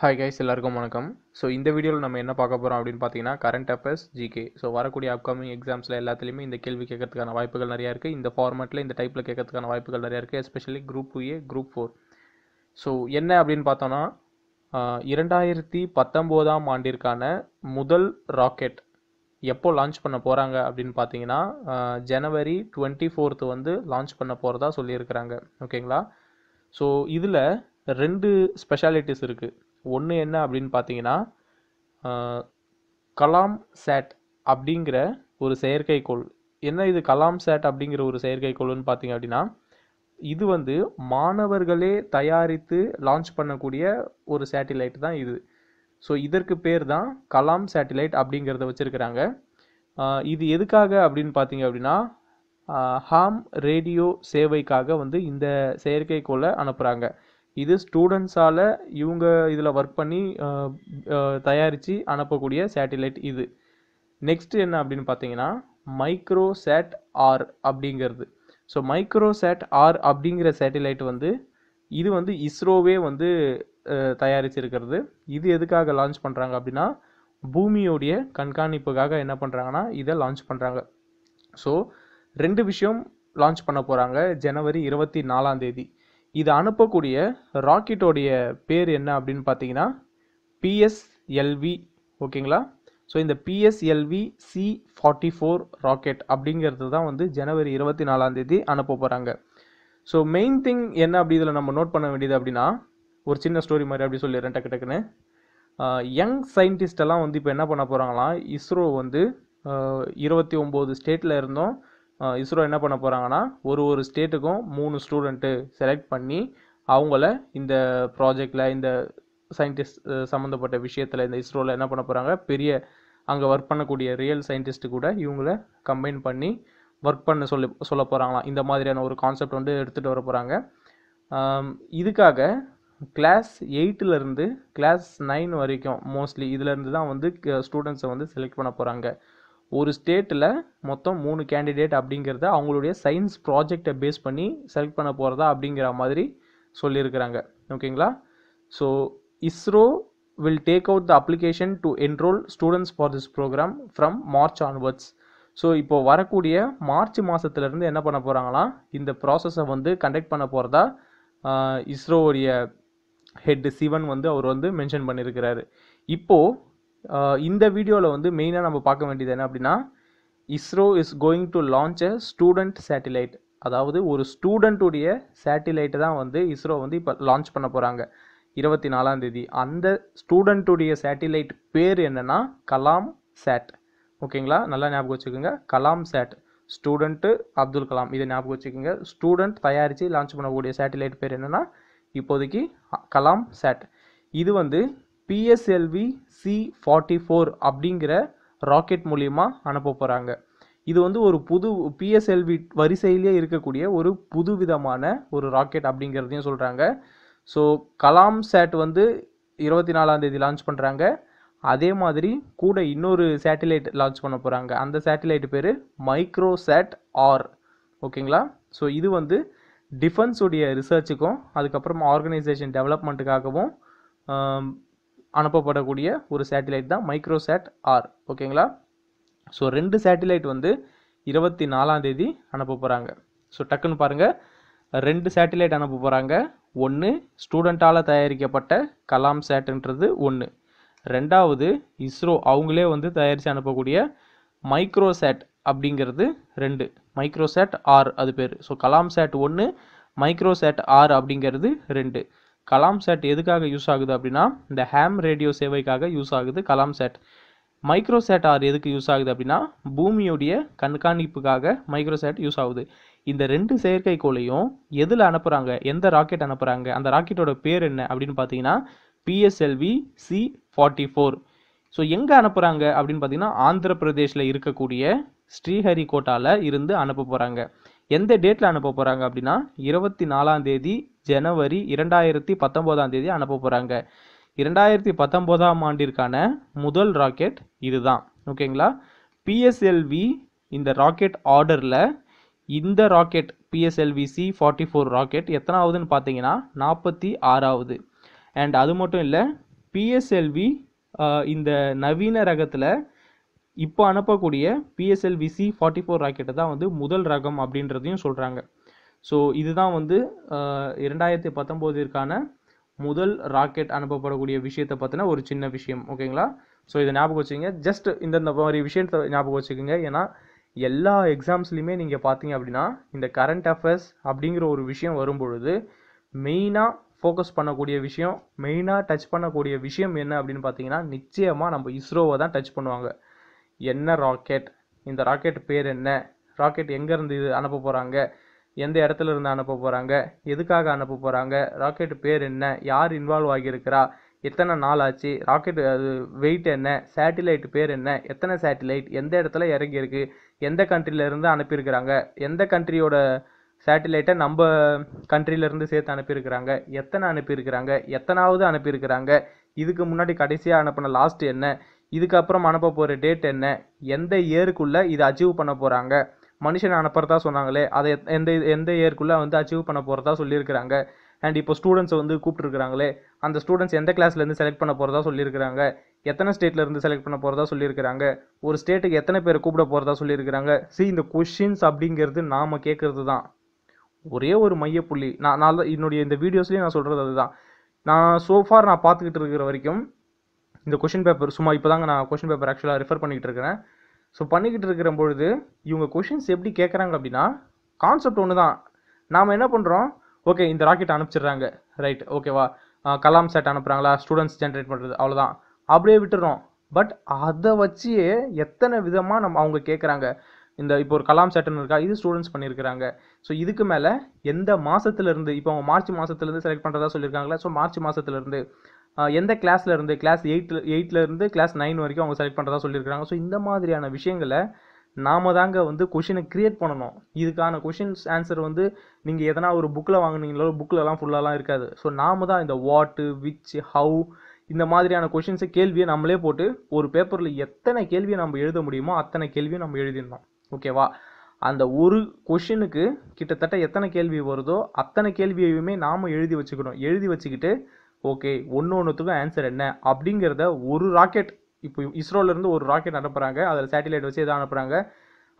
Hi guys எல்லாருக்கும் வணக்கம். So இந்த வீடியோவில் நம்ம என்ன பார்க்க போகிறோம் அப்படின்னு பார்த்தீங்கன்னா கரண்ட் அஃபேர்ஸ் ஜிகே ஸோ வரக்கூடிய அப்கமிங் எக்ஸாம்ஸில் எல்லாத்துலேயுமே இந்த கேள்வி கேட்கறதுக்கான வாய்ப்புகள் நிறையா இருக்குது இந்த ஃபார்மேட்டில் இந்த டைப்பில் கேட்கறதுக்கான வாய்ப்புகள் நிறையா இருக்குது especially group two A group four so என்ன அப்படின்னு பார்த்தோன்னா இரண்டாயிரத்தி பத்தொம்போதாம் ஆண்டிற்கான முதல் ராக்கெட் எப்போ லான்ச் பண்ண போகிறாங்க அப்படின்னு பார்த்தீங்கன்னா ஜனவரி டுவெண்ட்டி ஃபோர்த்து வந்து லான்ச் பண்ண போகிறதா சொல்லியிருக்கிறாங்க. ஓகேங்களா ஸோ இதில் ரெண்டு ஸ்பெஷாலிட்டிஸ் இருக்குது ஒன்று என்ன அப்படின்னு பார்த்தீங்கன்னா கலாம் சேட் அப்படிங்கிற ஒரு செயற்கைக்கோள். என்ன இது கலாம் சேட் அப்படிங்கிற ஒரு செயற்கைக்கோள்னு பார்த்தீங்க அப்படின்னா இது வந்து மாணவர்களே தயாரித்து லான்ச் பண்ணக்கூடிய ஒரு சேட்டிலைட் தான் இது. ஸோ இதற்கு பேர் தான் கலாம் சேட்டிலைட் அப்படிங்கிறத வச்சுருக்கிறாங்க. இது எதுக்காக அப்படின்னு பார்த்தீங்க அப்படின்னா ஹாம் ரேடியோ சேவைக்காக வந்து இந்த செயற்கைக்கோளை அனுப்புகிறாங்க இது ஸ்டூடெண்ட்ஸால் இவங்க இதில் ஒர்க் பண்ணி தயாரித்து அனுப்பக்கூடிய சேட்டிலைட் இது. நெக்ஸ்ட் என்ன அப்படின்னு பார்த்தீங்கன்னா மைக்ரோசேட் ஆர் அப்படிங்கிறது. ஸோ மைக்ரோசேட் ஆர் அப்படிங்கிற சேட்டிலைட் வந்து இது வந்து இஸ்ரோவே வந்து தயாரிச்சிருக்கிறது. இது எதுக்காக லான்ச் பண்ணுறாங்க அப்படின்னா பூமியோடைய கண்காணிப்புக்காக என்ன பண்ணுறாங்கன்னா இதை லான்ச் பண்ணுறாங்க ஸோ ரெண்டு விஷயம் லான்ச் பண்ண போகிறாங்க ஜனவரி இருபத்தி நாலாம் தேதி. இது அனுப்பக்கூடிய ராக்கெட்டோடைய பேர் என்ன அப்படின்னு பார்த்தீங்கன்னா பிஎஸ்எல்வி ஓகேங்களா? ஸோ இந்த PSLV C forty four rocket அப்படிங்கிறது தான் வந்து ஜனவரி இருபத்தி நாலாம் தேதி அனுப்ப போகிறாங்க ஸோ மெயின் திங் என்ன அப்படி இதில் நம்ம நோட் பண்ண வேண்டியது அப்படின்னா ஒரு சின்ன ஸ்டோரி மாதிரி அப்படி சொல்லிடுறேன் டக்கு டக்குன்னு. யங் சயின்டிஸ்டெல்லாம் வந்து இப்போ என்ன பண்ண போகிறாங்களாம் இஸ்ரோ வந்து இருபத்தி ஒம்பது ஸ்டேட்டில் இருந்தோம் இஸ்ரோ என்ன பண்ண போகிறாங்கன்னா ஒரு ஒரு ஸ்டேட்டுக்கும் மூணு ஸ்டூடெண்ட்டு செலக்ட் பண்ணி அவங்கள இந்த ப்ராஜெக்டில் இந்த சயின்டிஸ்ட் சம்மந்தப்பட்ட விஷயத்தில் இந்த இஸ்ரோவில் என்ன பண்ண போகிறாங்க பெரிய அங்கே ஒர்க் பண்ணக்கூடிய ரியல் சயின்டிஸ்ட்டு கூட இவங்கள கம்பைன் பண்ணி ஒர்க் பண்ண சொல்லி சொல்ல போகிறாங்களாம் இந்த மாதிரியான ஒரு கான்செப்ட் வந்து எடுத்துகிட்டு வர போகிறாங்க இதுக்காக கிளாஸ் எயிட்டிலேருந்து கிளாஸ் நைன் வரைக்கும் மோஸ்ட்லி இதுலேருந்து தான் வந்து ஸ்டூடெண்ட்ஸை வந்து செலக்ட் பண்ண போகிறாங்க ஒரு ஸ்டேட்டில் மொத்தம் மூணு கேண்டிடேட் அப்படிங்கிறத அவங்களுடைய சயின்ஸ் ப்ராஜெக்டை பேஸ் பண்ணி செலக்ட் பண்ண போகிறதா அப்படிங்கிற மாதிரி சொல்லியிருக்கிறாங்க. ஓகேங்களா so ISRO will take out the application to enrol students for this programme from March onwards so இப்போ வரக்கூடிய மார்ச் மாதத்துலேருந்து என்ன பண்ண போகிறாங்கன்னா இந்த ப்ராசஸை வந்து கண்டக்ட் பண்ண போகிறதா இஸ்ரோவுடைய ஹெட் சிவன் வந்து அவர் வந்து மென்ஷன் பண்ணியிருக்கிறாரு. இப்போது இந்த வீடியோவில் வந்து மெயினாக நம்ம பார்க்க வேண்டியது என்ன அப்படின்னா ISRO is going to launch a student satellite அதாவது ஒரு ஸ்டூடெண்ட்டுடைய சேட்டிலைட்டு தான் வந்து இஸ்ரோ வந்து இப்போ லான்ச் பண்ண போகிறாங்க இருபத்தி நாலாம் தேதி. அந்த ஸ்டூடெண்ட்டுடைய சேட்டிலைட் பேர் என்னென்னா கலாம் சேட் ஓகேங்களா நல்லா ஞாபகம் வச்சுக்கோங்க. Kalam sat student Abdul Kalam. இதை ஞாபகம் வச்சுக்கோங்க. ஸ்டூடெண்ட் தயாரித்து லான்ச் பண்ணக்கூடிய சேட்டிலைட் பேர் என்னென்னா இப்போதைக்கு கலாம் சேட் இது வந்து பிஎஸ்எல்வி சி ஃபார்ட்டி ஃபோர் அப்படிங்கிற ராக்கெட் மூலியமாக அனுப்ப போகிறாங்க இது வந்து ஒரு புது பிஎஸ்எல்வி வரிசையிலே இருக்கக்கூடிய ஒரு புது விதமான ஒரு ராக்கெட் அப்படிங்கிறதையும் சொல்கிறாங்க ஸோ கலாம் சேட் வந்து இருபத்தி நாலாம் தேதி லான்ச் பண்ணுறாங்க அதே மாதிரி கூட இன்னொரு சேட்டிலைட் லான்ச் பண்ண போகிறாங்க அந்த சேட்டிலைட் பேர் மைக்ரோசேட் ஆர் ஓகேங்களா? ஸோ இது வந்து டிஃபென்ஸுடைய ரிசர்ச்சுக்கும் அதுக்கப்புறம் ஆர்கனைசேஷன் டெவலப்மெண்ட்டுக்காகவும் அனுப்பப்படக்கூடிய ஒரு சேட்டிலைட் தான் மைக்ரோசேட் ஆர் ஓகேங்களா ஸோ ரெண்டு சேட்டிலைட் வந்து இருபத்தி நாலாம் தேதி அனுப்ப போகிறாங்க ஸோ டக்குன்னு பாருங்கள் ரெண்டு சேட்டிலைட் அனுப்ப போகிறாங்க ஒன்று ஸ்டூடெண்ட்டால் தயாரிக்கப்பட்ட கலாம் சேட்டுன்றது ஒன்று ரெண்டாவது இஸ்ரோ அவங்களே வந்து தயாரித்து அனுப்பக்கூடிய மைக்ரோசேட் அப்படிங்கிறது ரெண்டு. மைக்ரோசேட் ஆர் அது பேர். ஸோ கலாம் சேட் ஒன்று மைக்ரோசேட் ஆர் அப்படிங்கிறது ரெண்டு. கலாம் சேட் எதுக்காக யூஸ் ஆகுது அப்படின்னா இந்த ஹேம் ரேடியோ சேவைக்காக யூஸ் ஆகுது கலாம் சேட் மைக்ரோசேட் ஆர் எதுக்கு யூஸ் ஆகுது அப்படின்னா பூமியுடைய கண்காணிப்புக்காக மைக்ரோசேட் யூஸ் ஆகுது. இந்த ரெண்டு செயற்கைக்கோளையும் எதில் அனுப்புகிறாங்க எந்த ராக்கெட் அனுப்புகிறாங்க அந்த ராக்கெட்டோட பேர் என்ன அப்படின்னு பார்த்தீங்கன்னா PSLV C forty four so எங்கே அனுப்புகிறாங்க அப்படின்னு பார்த்தீங்கன்னா ஆந்திர பிரதேஷில் இருக்கக்கூடிய ஸ்ரீஹரிகோட்டாவில் இருந்து அனுப்ப போகிறாங்க எந்த டேட்டில் அனுப்ப போகிறாங்க அப்படின்னா இருபத்தி நாலாம் தேதி ஜனவரி இரண்டாயிரத்தி பத்தொம்போதாம் தேதி அனுப்ப போகிறாங்க இரண்டாயிரத்தி பத்தொம்போதாம் ஆண்டிற்கான முதல் ராக்கெட் இதுதான். ஓகேங்களா பிஎஸ்எல்வி இந்த ராக்கெட் ஆர்டரில் இந்த rocket PSLV C forty four rocket எத்தனாவதுன்னு பார்த்தீங்கன்னா நாற்பத்தி ஆறாவது. அண்ட் அது மட்டும் இல்லை பிஎஸ்எல்வி இந்த நவீன ரகத்தில் இப்போ அனுப்பக்கூடிய பிஎஸ்எல் விசி ஃபார்ட்டி ஃபோர் ராக்கெட்டை தான் வந்து முதல் ரகம் அப்படின்றதையும் சொல்கிறாங்க ஸோ இதுதான் வந்து இரண்டாயிரத்தி பத்தொம்போதிற்கான முதல் ராக்கெட் அனுப்பப்படக்கூடிய விஷயத்தை பற்றின ஒரு சின்ன விஷயம். ஓகேங்களா ஸோ இதை ஞாபகம் வச்சுக்கோங்க. ஜஸ்ட் இந்தந்த மாதிரி விஷயத்தை ஞாபகம் வச்சுக்கோங்க. ஏன்னா எல்லா எக்ஸாம்ஸ்லையுமே நீங்கள் பார்த்தீங்க அப்படின்னா இந்த கரண்ட் அஃபேர்ஸ் அப்படிங்கிற ஒரு விஷயம் வரும்பொழுது மெயினாக ஃபோக்கஸ் பண்ணக்கூடிய விஷயம் மெயினாக டச் பண்ணக்கூடிய விஷயம் என்ன அப்படின்னு பார்த்தீங்கன்னா நிச்சயமாக நம்ம இஸ்ரோவை தான் டச் பண்ணுவாங்க. என்ன ராக்கெட் இந்த ராக்கெட் பேர் என்ன? ராக்கெட் எங்கேருந்து இது அனுப்ப போகிறாங்க எந்த இடத்துல இருந்து அனுப்ப போகிறாங்க எதுக்காக அனுப்ப போகிறாங்க ராக்கெட் பேர் என்ன? யார் இன்வால்வ் ஆகியிருக்கிறா? எத்தனை நாள் ஆச்சு? ராக்கெட் அது வெயிட் என்ன? சேட்டிலைட் பேர் என்ன? எத்தனை சேட்டிலைட் எந்த இடத்துல இறங்கியிருக்கு? எந்த கண்ட்ரிலேருந்து அனுப்பியிருக்கிறாங்க? எந்த கண்ட்ரியோட சேட்டிலைட்டை நம்ம கண்ட்ரிலேருந்து சேர்த்து அனுப்பியிருக்கிறாங்க? எத்தனை அனுப்பியிருக்கிறாங்க? எத்தனாவது அனுப்பியிருக்கிறாங்க? இதுக்கு முன்னாடி கடைசியாக அனுப்பின லாஸ்ட் என்ன? இதுக்கப்புறம் அனுப்ப போகிற டேட் என்ன? எந்த இயருக்குள்ளே இதை அச்சீவ் பண்ண போகிறாங்க மனுஷன் அனுப்புறதா சொன்னாங்களே அதை எத்- எந்த எந்த இயருக்குள்ளே வந்து அச்சீவ் பண்ண போகிறதா சொல்லியிருக்கிறாங்க? அண்ட் இப்போ ஸ்டூடெண்ட்ஸை வந்து கூப்பிட்டுருக்குறாங்களே அந்த ஸ்டூடெண்ட்ஸ் எந்த கிளாஸ்லேருந்து செலக்ட் பண்ண போகிறதா சொல்லியிருக்கிறாங்க? எத்தனை ஸ்டேட்லேருந்து செலக்ட் பண்ண போகிறதா சொல்லியிருக்கிறாங்க? ஒரு ஸ்டேட்டுக்கு எத்தனை பேர் கூப்பிட போகிறதா சொல்லியிருக்கிறாங்க? சி இந்த கொஷின்ஸ் அப்படிங்கிறது நாம் கேட்குறது தான் ஒரே ஒரு மையப்புள்ளி. நான் நான் தான் என்னுடைய இந்த வீடியோஸ்லேயும் நான் சொல்கிறது அதுதான். நான் சோஃபார் நான் பார்த்துக்கிட்டு இருக்கிற வரைக்கும் இந்த கொஷின் பேப்பர் சும்மா இப்போ தாங்க நான் கொஷின் பேப்பர் ஆக்சுவலாக ரெஃபர் பண்ணிக்கிட்டு இருக்கிறேன். ஸோ பண்ணிக்கிட்டு இருக்கிற பொழுது இவங்க கொஷின்ஸ் எப்படி கேட்குறாங்க அப்படின்னா கான்செப்ட் ஒன்று தான் நாம் என்ன பண்ணுறோம் ஓகே இந்த ராக்கெட் அனுப்பிச்சிடுறாங்க. ரைட் ஓகேவா கலாம் செட் அனுப்புகிறாங்களா ஸ்டூடெண்ட்ஸ் ஜென்ரேட் பண்ணுறது அவ்வளோதான் அப்படியே விட்டுறோம். பட் அதை வச்சு எத்தனை விதமாக நம்ம அவங்க கேட்குறாங்க இந்த இப்போ ஒரு கலாம் செட்டுன்னு இருக்கா? இது ஸ்டூடெண்ட்ஸ் பண்ணியிருக்கிறாங்க ஸோ இதுக்கு மேலே எந்த மாதத்துலேருந்து இப்போ அவங்க மார்ச் மாதத்துலேருந்து செலக்ட் பண்ணுறதா சொல்லியிருக்காங்களா ஸோ மார்ச் மாதத்துலேருந்து எந்த கிளாஸில் இருந்து கிளாஸ் எயிட்டில் எயிட்டில் இருந்து கிளாஸ் நைன் வரைக்கும் அவங்க செலக்ட் பண்ணுறதா சொல்லியிருக்காங்க ஸோ இந்த மாதிரியான விஷயங்களை நாம தாங்க வந்து கொஷினை கிரியேட் பண்ணணும். இதுக்கான கொஷின்ஸ் ஆன்சர் வந்து நீங்கள் எதனா ஒரு புக்கில் வாங்குனீங்களோ புக்கிலலாம் ஃபுல்லாலாம் இருக்காது. ஸோ நாம தான் இந்த வாட்டு விச் ஹவு இந்த மாதிரியான கொஷின்ஸை கேள்வியை நம்மளே போட்டு ஒரு பேப்பரில் எத்தனை கேள்வியை நம்ம எழுத முடியுமோ அத்தனை கேள்வியை நம்ம எழுதிடணும். ஓகேவா அந்த ஒரு கொஷினுக்கு கிட்டத்தட்ட எத்தனை கேள்வி வருதோ அத்தனை கேள்வியையுமே நாம் எழுதி வச்சுக்கணும். எழுதி வச்சுக்கிட்டு ஓகே ஒன்று ஒன்றுத்துக்கும் ஆன்சர் என்ன? அப்படிங்கிறத ஒரு ராக்கெட் இப்போ இஸ்ரோலேருந்து ஒரு ராக்கெட் அனுப்புகிறாங்க அதில் சேட்டிலைட் வச்சு எதை அனுப்புகிறாங்க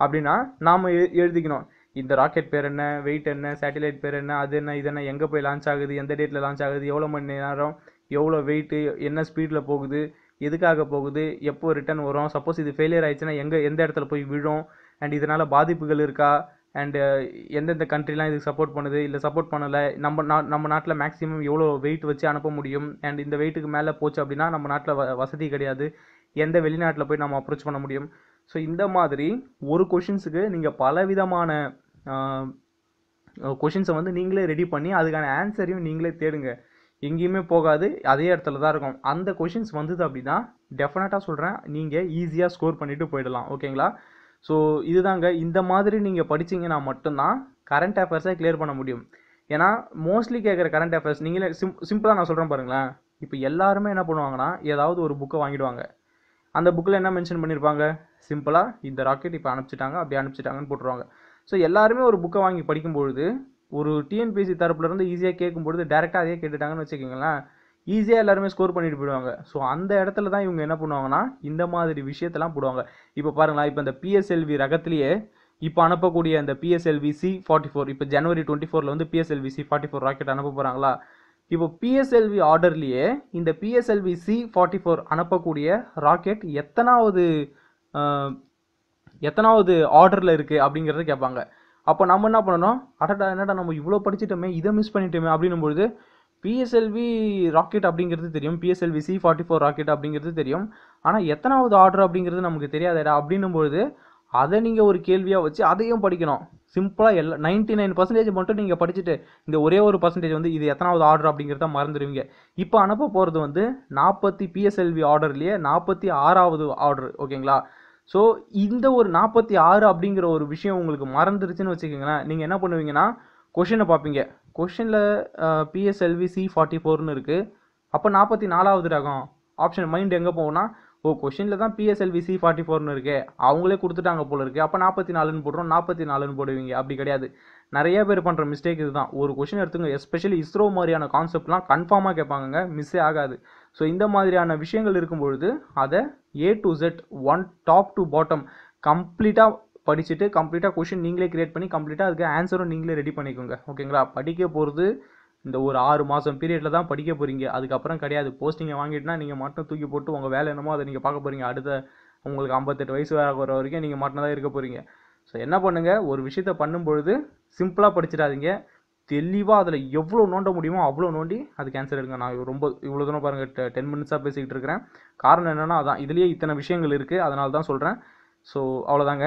அப்படின்னா நாம் எழுதிக்கணும். இந்த ராக்கெட் பேர் என்ன? வெயிட் என்ன? சேட்டிலைட் பேர் என்ன? அது என்ன? இது என்ன? எங்கே போய் லான்ச் ஆகுது? எந்த டேட்டில் லான்ச் ஆகுது? எவ்வளோ மணி நேரம்? எவ்வளோ வெயிட்டு என்ன ஸ்பீடில் போகுது? எதுக்காக போகுது? எப்போ ரிட்டர்ன் வரும்? சப்போஸ் இது ஃபெயிலியர் ஆயிடுச்சுன்னா எங்கே எந்த இடத்துல போய் விழும்? அண்ட் இதனால் பாதிப்புகள் இருக்கா? அண்டு uh, எந்தெந்த கண்ட்ரிலாம் இதுக்கு சப்போர்ட் பண்ணுது? இல்லை சப்போர்ட் பண்ணலை. நம்ம நா நம்ம நாட்டில் மேக்ஸிமம் எவ்வளோ வெயிட் வச்சு அனுப்ப முடியும்? அண்ட் இந்த வெயிட்டுக்கு மேலே போச்சு அப்படின்னா நம்ம நாட்டில் வ வசதி கிடையாது. எந்த வெளிநாட்டில் போய் நம்ம அப்ரோச் பண்ண முடியும்? ஸோ இந்த மாதிரி ஒரு கொஷின்ஸுக்கு நீங்கள் பலவிதமான கொஷின்ஸை வந்து நீங்களே ரெடி பண்ணி அதுக்கான ஆன்சரையும் நீங்களே தேடுங்க. எங்கேயுமே போகாது. அதே இடத்துல தான் இருக்கும். அந்த கொஷின்ஸ் வந்தது அப்படின்னா டெஃபினட்டாக சொல்கிறேன் நீங்கள் ஈஸியாக ஸ்கோர் பண்ணிவிட்டு போயிடலாம். ஓகேங்களா ஸோ இதுதாங்க. இந்த மாதிரி நீங்கள் படிச்சீங்கன்னா மட்டும்தான் கரண்ட் அஃபேர்ஸை கிளியர் பண்ண முடியும். ஏன்னா மோஸ்ட்லி கேட்குற கரண்ட் அஃபேர்ஸ் நீங்களே சிம் சிம்பிளாக நான் சொல்கிறேன் பாருங்களேன். இப்போ எல்லாருமே என்ன பண்ணுவாங்கன்னா ஏதாவது ஒரு புக்கை வாங்கிடுவாங்க. அந்த புக்கில் என்ன மென்ஷன் பண்ணியிருப்பாங்க சிம்பிளாக இந்த ராக்கெட் இப்போ அனுப்பிச்சிட்டாங்க அப்படி அனுப்பிச்சிட்டாங்கன்னு போட்டுருவாங்க. ஸோ எல்லாருமே ஒரு புக்கை வாங்கி படிக்கும்பொழுது ஒரு டிஎன்பிஎஸ்சி தரப்புலேருந்து ஈஸியாக கேட்கும்பொழுது டேரெக்டாக அதே கேட்டுட்டாங்கன்னு வச்சுக்கோங்களேன். ஈஸியாக எல்லாருமே ஸ்கோர் பண்ணிட்டு போயிடுவாங்க. ஸோ அந்த இடத்துல தான் இவங்க என்ன பண்ணுவாங்கன்னா இந்த மாதிரி விஷயத்தெல்லாம் போடுவாங்க. இப்போ பாருங்களேன் இப்போ இந்த பிஎஸ்எல்வி ரகத்திலேயே இப்போ அனுப்பக்கூடிய அந்த பிஎஸ்எல்வி சி ஃபார்ட்டி ஃபோர் இப்போ ஜனவரி டுவெண்ட்டி ஃபோரில் வந்து PSLV C forty four rocket அனுப்ப போகிறாங்களா இப்போ பிஎஸ்எல்வி ஆர்டர்லேயே இந்த பிஎஸ்எல்வி சி ஃபார்ட்டி ஃபோர் அனுப்பக்கூடிய ராக்கெட் எத்தனாவது எத்தனாவது ஆர்டரில் இருக்குது அப்படிங்கிறத கேட்பாங்க. அப்போ நம்ம என்ன பண்ணணும்? அடடா என்னடா நம்ம இவ்வளோ படிச்சிட்டோமே இதை மிஸ் பண்ணிட்டோமே அப்படின்னும் பொழுது பிஎஸ்எல்வி ராக்கெட் அப்படிங்கிறது தெரியும். PSLV C forty four rocket அப்படிங்கிறது தெரியும். ஆனால் எத்தனாவது ஆர்டர் அப்படிங்கிறது நமக்கு தெரியாதடா அப்படின்னும் பொழுது அதை நீங்கள் ஒரு கேள்வியாக வச்சு அதையும் படிக்கணும். சிம்பிளாக எல்லா நைன்ட்டி நைன் பர்சன்டேஜ் மட்டும் நீங்கள் படிச்சுட்டு இந்த ஒரே ஒரு பர்சன்டேஜ் வந்து இது எத்தனாவது ஆர்டர் அப்படிங்கிறத மறந்துடுவீங்க இப்போ அனுப்ப போகிறது வந்து நாற்பத்தி பிஎஸ்எல்வி ஆர்டர்லேயே நாற்பத்தி ஆறாவது ஆர்டர் ஓகேங்களா? ஸோ இந்த ஒரு நாற்பத்தி ஆறு அப்படிங்கிற ஒரு விஷயம் உங்களுக்கு மறந்துருச்சுன்னு வச்சுக்கோங்களேன். நீங்கள் என்ன பண்ணுவீங்கன்னா கொஷினை பார்ப்பீங்க கொஷினில் பிஎஸ்எல்வி சி ஃபார்ட்டி ஃபோர்னு இருக்குது அப்போ நாற்பத்தி நாலாவது ரகம். ஆப்ஷன் மைண்ட் எங்கே போகும்னா ஓ கொஷினில் தான் பிஎஸ்எல்வி சி ஃபார்ட்டி ஃபோர்னு இருக்கே. அவங்களே கொடுத்துட்டாங்க போல இருக்குது அப்போ நாற்பத்தி நாலுன்னு போடுறோம். நாற்பத்தி நாலுன்னு போடுவீங்க. அப்படி கிடையாது. நிறைய பேர் பண்ணுற மிஸ்டேக் இதுதான். ஒரு கொஷின் எடுத்துங்க. எஸ்பெஷலி இஸ்ரோ மாதிரியான கான்செப்ட்லாம் கன்ஃபார்மாக கேட்பாங்கங்க. மிஸ்ஸே ஆகாது. ஸோ இந்த மாதிரியான விஷயங்கள் இருக்கும்பொழுது அதை A to Z one top to bottom கம்ப்ளீட்டாக படிச்சுட்டு கம்ப்ளீட்டாக கொஷின் நீங்களே கிரியேட் பண்ணி கம்ப்ளீட்டாக அதுக்கு ஆன்சரும் நீங்களே ரெடி பண்ணிக்கோங்க. ஓகேங்களா படிக்க போகிறது இந்த ஒரு ஆறு மாதம் பீரியடில் தான் படிக்க போகிறீங்க அதுக்கப்புறம் கிடையாது. போஸ்டிங்கை வாங்கிட்டுனா நீங்கள் மட்டும் தூக்கி போட்டு உங்கள் வேலை என்னமோ அதை நீங்கள் பார்க்க போகிறீங்க அடுத்த உங்களுக்கு ஐம்பத்தெட்டு வயசு வர வரைக்கும் நீங்கள் மட்டும் தான் இருக்க போகிறீங்க ஸோ என்ன பண்ணுங்கள் ஒரு விஷயத்த பண்ணும் பொழுது சிம்பிளாக படிச்சிடாதீங்க. தெளிவாக அதில் எவ்வளோ நோண்ட முடியுமோ அவ்வளோ நோண்டி அதுக்கு ஆன்சர் எடுங்க. நான் ரொம்ப இவ்வளோ தூரம் பாருங்கள் டென் மினிட்ஸாக பேசிக்கிட்டு இருக்கிறேன். காரணம் என்னென்னா அதான். இதுலேயே இத்தனை விஷயங்கள் இருக்குது அதனால தான் சொல்கிறேன் ஸோ அவ்வளோதாங்க